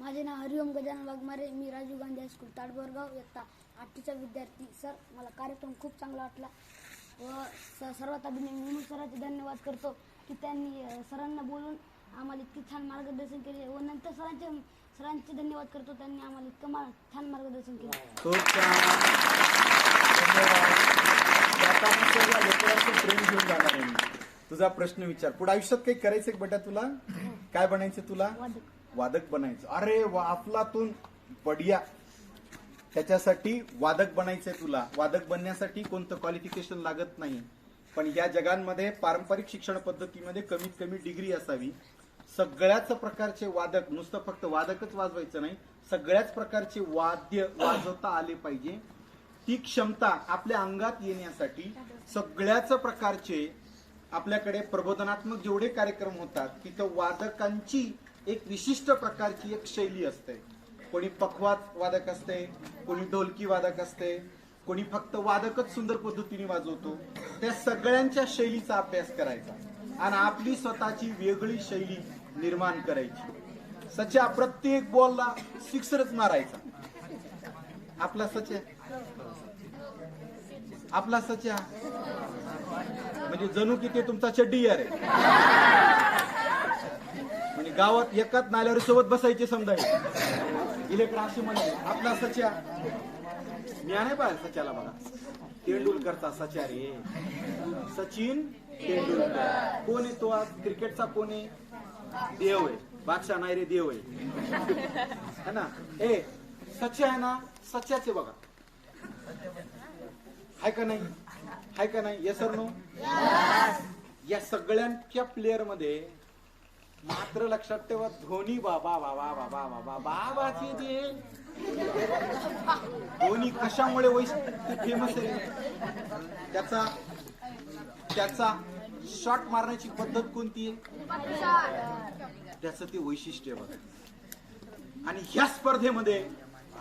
माझे नाव हरिओम गजानन वाघमारे मी राजीव गांधी हायस्कूल ताडबोरगाव इयत्ता आठवीचा विद्यार्थी. सर मला कार्यक्रम खूप चांगला वाटला व स सर्वात आधी मी मुनू सरांचे धन्यवाद करतो की त्यांनी सरांना बोलून आम्हाला इतके छान मार्गदर्शन केले व नंतर सरांचे सरांचे धन्यवाद करतो. त्यांनी आम्हाला इतकं मा छान मार्गदर्शन केलं. खूप छान. प्रेम घेऊन जाणार. तुझा प्रश्न विचार. पुढे आयुष्यात काही करायचंय बेटा तुला? काय बनायचं तुला? वादक बनायचं. अरे वा अफलातून बढिया. त्याच्यासाठी वादक बनायचंय तुला. वादक बनण्यासाठी कोणतं क्वालिफिकेशन लागत नाही. पण या जगांमध्ये पारंपरिक शिक्षण पद्धतीमध्ये कमीत कमी डिग्री असावी. सगळ्याच प्रकारचे वादक नुसतं फक्त वादकच वाजवायचं नाही सगळ्याच प्रकारचे वाद्य वाजवता आले पाहिजे. ती क्षमता आपल्या अंगात येण्यासाठी सगळ्याच प्रकारचे आपल्याकडे प्रबोधनात्मक जेवढे कार्यक्रम होतात तिथं वादकांची एक विशिष्ट प्रकारची एक शैली असते. कोणी पखवाज वादक असते कोणी ढोलकी वादक असते कोणी फक्त वादकच सुंदर पद्धतीने वाजवतो. त्या सगळ्यांच्या शैलीचा अभ्यास करायचा आणि आपली स्वतःची वेगळी शैली निर्माण करायची. सच्या प्रत्येक बॉलला सिक्सरच मारायचा. आपला सच्या आपला सच्या म्हणजे जणू की ते तुमचा चड्डी आहे. गावात एकाच नाल्यावर सोबत बसायचे समजा इलेक्ट्रा असे म्हणले आपला सच्या. मी आहे पाहिजे सच्याला बघा. तेंडुलकरचा सच्या रे. सचिन तेंडुलकर. कोण आहे तो आज? क्रिकेटचा कोण आहे? देव आहे. बादशाह नाही रे देव आहे. है ना? ए सच्या आहे ना? सच्याचे बघा. हाय का नाही? हाय का नाही? येस नो या सगळ्यांच्या प्लेअरमध्ये मात्र लक्षात ठेवा धोनी बाबा बाबा बाबा बाबा बाबाचे दे धोनी कशामुळे फेमस आहे. त्याचा त्याचा शॉट मारण्याची पद्धत कोणती आहे? त्याचं ते वैशिष्ट्य आहे बघा. आणि ह्या स्पर्धेमध्ये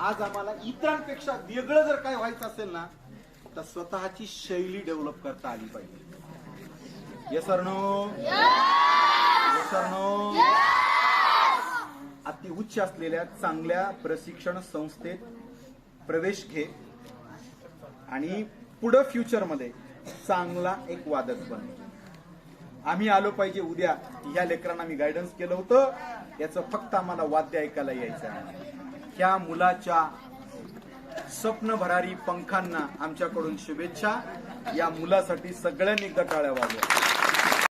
आज आम्हाला इतरांपेक्षा वेगळं जर काय व्हायचं असेल ना तर स्वतःची शैली डेव्हलप करता आली पाहिजे. येस नो अति उच्च असलेल्या चांगल्या प्रशिक्षण संस्थेत प्रवेश घे आणि पुढं फ्युचरमध्ये चांगला एक वादक बन. आम्ही आलो पाहिजे उद्या. या लेकरांना मी गायडन्स केलं होतं. याचं फक्त आम्हाला वाद्य ऐकायला यायचं आहे. ह्या मुलाच्या स्वप्न भरारी पंखांना आमच्याकडून शुभेच्छा. या मुलासाठी सगळ्यांनी एकदा टाळ्या वाजवा.